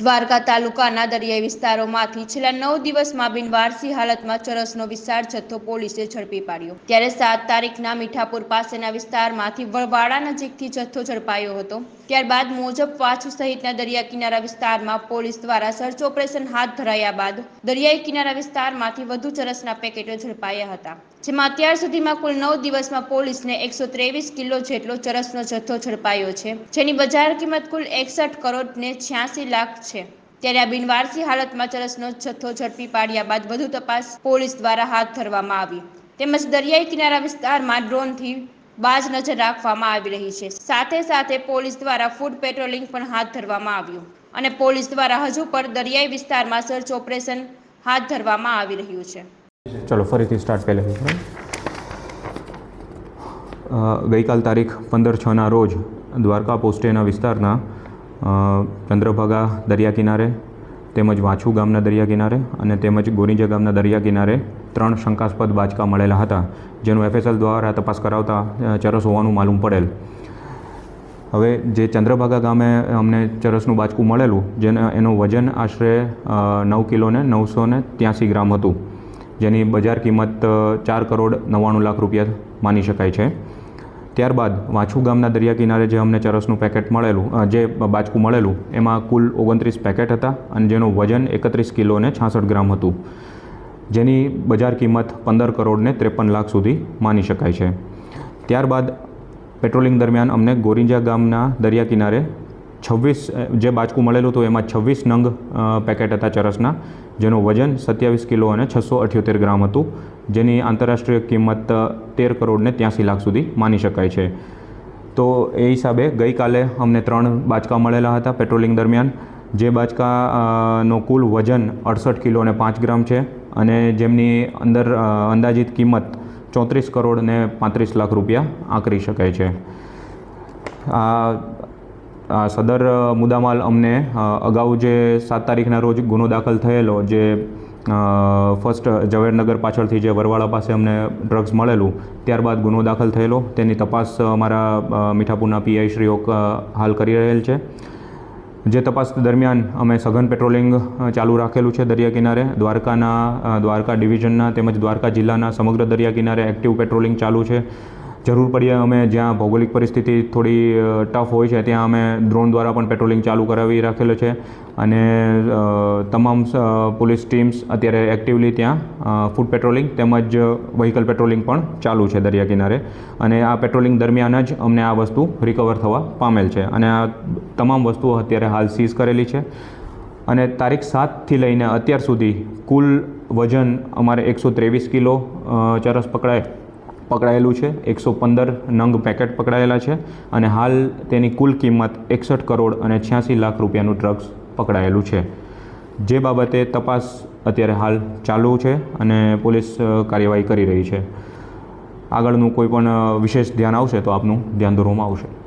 દ્વારકા તાલુકાના દરિયાઈ વિસ્તારોમાંથી છેલ્લા નવ દિવસમાં બિનવારસી હાલતમાં ચરસનો વિશાળ જથ્થો પોલીસે ઝડપી પાડ્યો. ત્યારે સાત તારીખના મીઠાપુર પાસેના વિસ્તારમાંથી વળવાડા નજીકથી જથ્થો ઝડપાયો હતો. ત્યારબાદ મોજબ વાછુ સહિતના દરિયા કિનારા વિસ્તારમાં પોલીસ દ્વારા સર્ચ ઓપરેશન હાથ ધરાયા બાદ દરિયાઈ કિનારા વિસ્તારમાંથી વધુ ચરસના પેકેટો ઝડપાયા હતા, જેમાં અત્યાર સુધીમાં કુલ નવ દિવસમાં પોલીસને એકસો ત્રેવીસ કિલો જેટલો ચરસનો જથ્થો ઝડપાયો છે, જેની બજાર કિંમત કુલ એકસઠ કરોડ ને છ્યાસી લાખ છે. ત્યારે આ બિનવારસી હાલતમાં ચરસનો જથ્થો ઝડપી પાડ્યા બાદ વધુ તપાસ પોલીસ દ્વારા હાથ ધરવામાં આવી. તેમજ દરિયાઈ કિનારા વિસ્તારમાં ડ્રોનથી બાજ નજર રાખવામાં આવી રહી છે. સાથે સાથે પોલીસ દ્વારા ફૂડ પેટ્રોલિંગ પણ હાથ ધરવામાં આવ્યું. અને પોલીસ દ્વારા હજુ પણ દરિયાઈ વિસ્તારમાં સર્ચ ઓપરેશન હાથ ધરવામાં આવી રહ્યું છે. ચલો, ફરીથી સ્ટાર્ટ ગઈકાલ તારીખ પંદર છના રોજ દ્વારકા પોસ્ટેના વિસ્તારના ચંદ્રભાગા દરિયા કિનારે તેમજ વાંછુ ગામના દરિયા કિનારે અને તેમજ ગોરીજા ગામના દરિયા કિનારે ત્રણ શંકાસ્પદ બાચકા મળેલા હતા, જેનું એફએસએલ દ્વારા તપાસ કરાવતા ચરસ હોવાનું માલુમ પડેલ. હવે જે ચંદ્રભાગા ગામે અમને ચરસનું બાચકું મળેલું, જેને, એનું વજન આશરે નવ કિલો ને નવસો ને ત્યાંસી ગ્રામ હતું, જેની બજાર કિંમત ચાર કરોડ નવ્વાણું લાખ રૂપિયા માની શકાય છે. ત્યારબાદ વાંછુ ગામના દરિયા કિનારે જે અમને ચરસનું પેકેટ મળેલું જે બાચકું મળેલું, એમાં કુલ ઓગણત્રીસ પેકેટ હતા અને જેનું વજન એકત્રીસ કિલો ને છાસઠ ગ્રામ હતું. જેની બજાર કિંમત પંદર કરોડને ત્રેપન લાખ સુધી માની શકાય છે. ત્યારબાદ પેટ્રોલિંગ દરમિયાન અમને ગોરિંજા ગામના દરિયા કિનારે છવ્વીસ જે બાચકું મળેલું હતું એમાં છવ્વીસ નંગ પેકેટ હતા ચરસના જેનું વજન સત્યાવીસ કિલો અને છસો અઠ્યોતેર ગ્રામ હતું. જેની આંતરરાષ્ટ્રીય કિંમત તેર કરોડ ને ત્યાંસી લાખ સુધી માની શકાય છે. તો એ હિસાબે ગઈકાલે અમને ત્રણ બાચકા મળેલા હતા પેટ્રોલિંગ દરમિયાન. જે બાચકા અ, કુલ વજન અડસઠ કિલો અને પાંચ ગ્રામ છે અને જેમની અંદર અંદાજિત કિંમત ચોત્રીસ કરોડ ને પાંત્રીસ લાખ રૂપિયા આંકરી શકાય છે. આ સદર મુદ્દામાલ અમને અગાઉ જે સાત તારીખના રોજ ગુનો દાખલ થયેલો, જે ફર્સ્ટ ઝવેરનગર પાછળથી જે વરવાળા પાસે અમને ડ્રગ્સ મળેલું, ત્યારબાદ ગુનો દાખલ થયેલો, તેની તપાસ અમારા મીઠાપુરના પીઆઈ શ્રીઓ હાલ કરી રહેલ છે. જે તપાસ દરમિયાન અમે સઘન પેટ્રોલિંગ ચાલુ રાખેલું છે દરિયા કિનારે, દ્વારકાના દ્વારકા ડિવિઝનના તેમજ દ્વારકા જિલ્લાના સમગ્ર દરિયા કિનારે એક્ટિવ પેટ્રોલિંગ ચાલુ છે. જરૂર પડીએ, અમે જ્યાં ભૌગોલિક પરિસ્થિતિ થોડી ટફ હોય છે, ત્યાં અમે ડ્રોન દ્વારા પણ પેટ્રોલિંગ ચાલુ કરાવી રાખેલો છે. અને તમામ પોલીસ ટીમ્સ અત્યારે એક્ટિવલી ત્યાં ફૂડ પેટ્રોલિંગ તેમજ વ્હીકલ પેટ્રોલિંગ પણ ચાલુ છે દરિયા કિનારે. અને આ પેટ્રોલિંગ દરમિયાન જ અમને આ વસ્તુ રિકવર થવા પામેલ છે. અને આ તમામ વસ્તુઓ અત્યારે હાલ સીઝ કરેલી છે. અને તારીખ સાતથી લઈને અત્યાર સુધી કુલ વજન અમારે એકસો ત્રેવીસ કિલો ચરસ પકડાય. પકડાયેલું છે. એકસો પંદર નંગ પેકેટ પકડાયેલા છે અને હાલ તેની કુલ કિંમત એકસઠ કરોડ અને છ્યાસી લાખ રૂપિયાનું ડ્રગ્સ પકડાયેલું છે. જે બાબતે તપાસ અત્યારે હાલ ચાલુ છે અને પોલીસ કાર્યવાહી કરી રહી છે. આગળનું કોઈ પણ વિશેષ ધ્યાન આવશે તો આપનું ધ્યાન દોરવામાં આવશે.